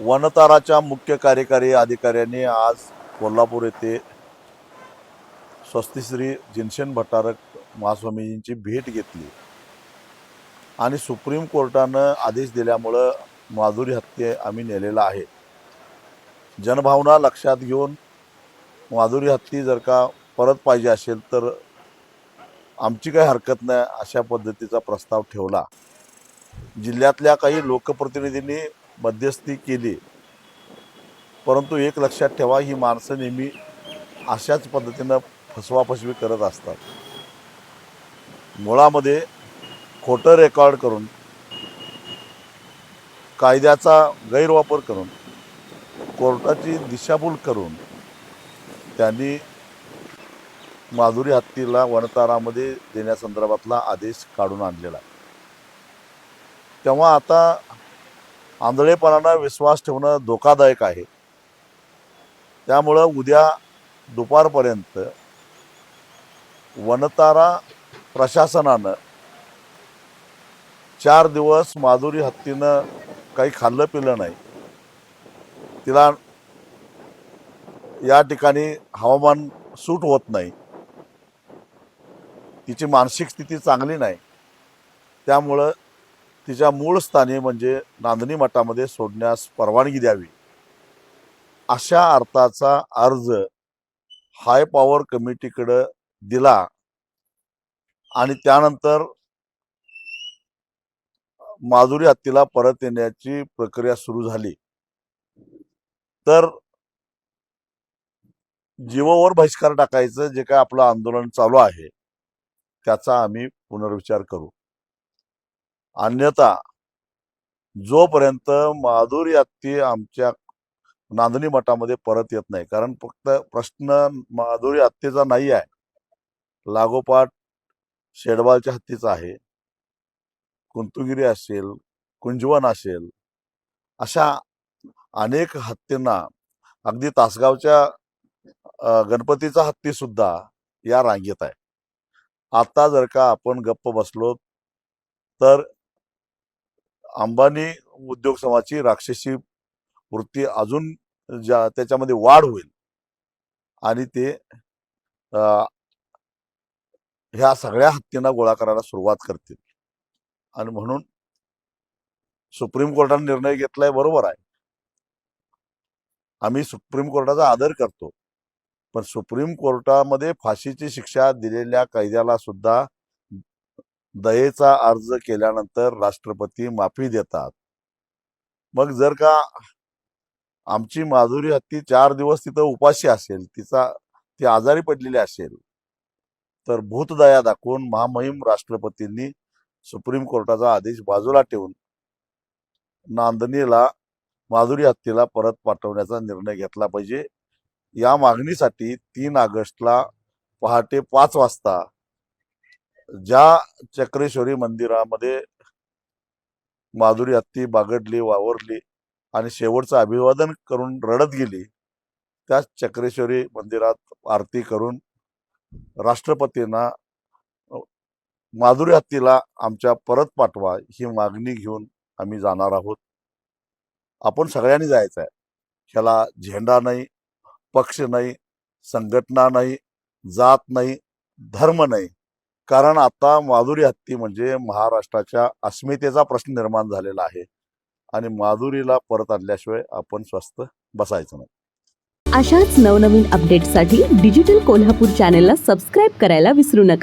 वनताराच्या मुख्य कार्यकारी अधिकाऱ्यांनी आज कोल्हापूर येथे स्वस्तिश्री जिनशन भट्टारक महास्वामीजींची भेट घेतली. आणि सुप्रीम कोर्टानं आदेश दिल्यामुळं माधुरी हत्ये आम्ही नेलेला आहे. जनभावना लक्षात घेऊन माधुरी हत्ती जर का परत पाहिजे असेल तर आमची काही हरकत नाही अशा पद्धतीचा प्रस्ताव ठेवला. जिल्ह्यातल्या काही लोकप्रतिनिधींनी मध्यस्थी केली. परंतु एक लक्षात ठेवा ही माणसं नेहमी अशाच पद्धतीनं फसवाफसवी करत असतात. मुळामध्ये खोटं रेकॉर्ड करून कायद्याचा गैरवापर करून कोर्टाची दिशाभूल करून त्यांनी माधुरी हत्तीला वनतारामध्ये देण्यासंदर्भातला आदेश काढून आणलेला. तेव्हा आता आंधळेपणानं विश्वास ठेवणं धोकादायक आहे. त्यामुळं उद्या दुपारपर्यंत वनतारा प्रशासनानं चार दिवस माधुरी हत्तीनं काही खाल्लं पिलं नाही. तिला या ठिकाणी हवामान सूट होत नाही. तिची मानसिक स्थिती चांगली नाही. त्यामुळं तिच्या मूळ स्थानी म्हणजे नांदणी मठामध्ये सोडण्यास परवानगी द्यावी. अशा अर्थाचा अर्ज हाय पॉवर कमिटीकडं दिला आणि त्यानंतर माधुरी हत्तीला परत येण्याची प्रक्रिया सुरू झाली. तर जीवावर बहिष्कार टाकायचं जे काय आपलं आंदोलन चालू आहे त्याचा आम्ही पुनर्विचार करू. अन्यथा जोपर्यंत माधुरी हत्ती आमच्या नांदणी मठामध्ये परत येत नाही कारण फक्त प्रश्न माधुरी हत्तीचा नाही आहे. लागोपाठ शेडवालच्या हत्तीचा आहे. कुंतुगिरी असेल कुंजवन असेल अशा अनेक हत्तींना अगदी तासगावच्या गणपतीचा हत्ती सुद्धा या रांगेत आहे. आता जर का आपण गप्प बसलो तर अंबानी उद्योग समाजाची राक्षसी वृत्ती अजून ज्या त्याच्यामध्ये वाढ होईल. आणि ते ह्या सगळ्या हत्तींना गोळा करायला सुरुवात करतील. आणि म्हणून सुप्रीम कोर्टाने निर्णय घेतलाय बरोबर आहे. आम्ही सुप्रीम कोर्टाचा आदर करतो. पण सुप्रीम कोर्टामध्ये फाशीची शिक्षा दिलेल्या कैद्याला सुद्धा दयेचा अर्ज केल्यानंतर राष्ट्रपती माफी देतात. मग जर का आमची माधुरी हत्ती चार दिवस तिथं उपाशी असेल तिचा ती आजारी पडलेली असेल तर भूतदया दाखवून महामहिम राष्ट्रपतींनी सुप्रीम कोर्टाचा आदेश बाजूला ठेवून नांदणीला माधुरी हत्तीला परत पाठवण्याचा निर्णय घेतला पाहिजे. या मागणीसाठी तीन ऑगस्टला पहाटे पाच वाजता ज्या चक्रेश्वरी मंदिरामध्ये माधुरी हत्ती बागडली वावरली आणि शेवटचं अभिवादन करून रडत गेली त्या चक्रेश्वरी मंदिरात आरती करून राष्ट्रपतींना माधुरी हत्तीला आमच्या परत पाठवा ही मागणी घेऊन आम्ही जाणार आहोत. आपण सगळ्यांनी जायचं आहे. ह्याला झेंडा नाही पक्ष नाही संघटना नाही जात नाही धर्म नाही. कारण आता माधुरी हत्ती म्हणजे महाराष्ट्राच्या अस्मितेचा प्रश्न निर्माण झालेला आहे. आणि माधुरीला परत आणल्याशिवाय आपण स्वस्थ बसायचं नाही. अशाच नवनवीन अपडेटसाठी डिजिटल कोल्हापूर चॅनेलला सबस्क्राईब करायला विसरू नका.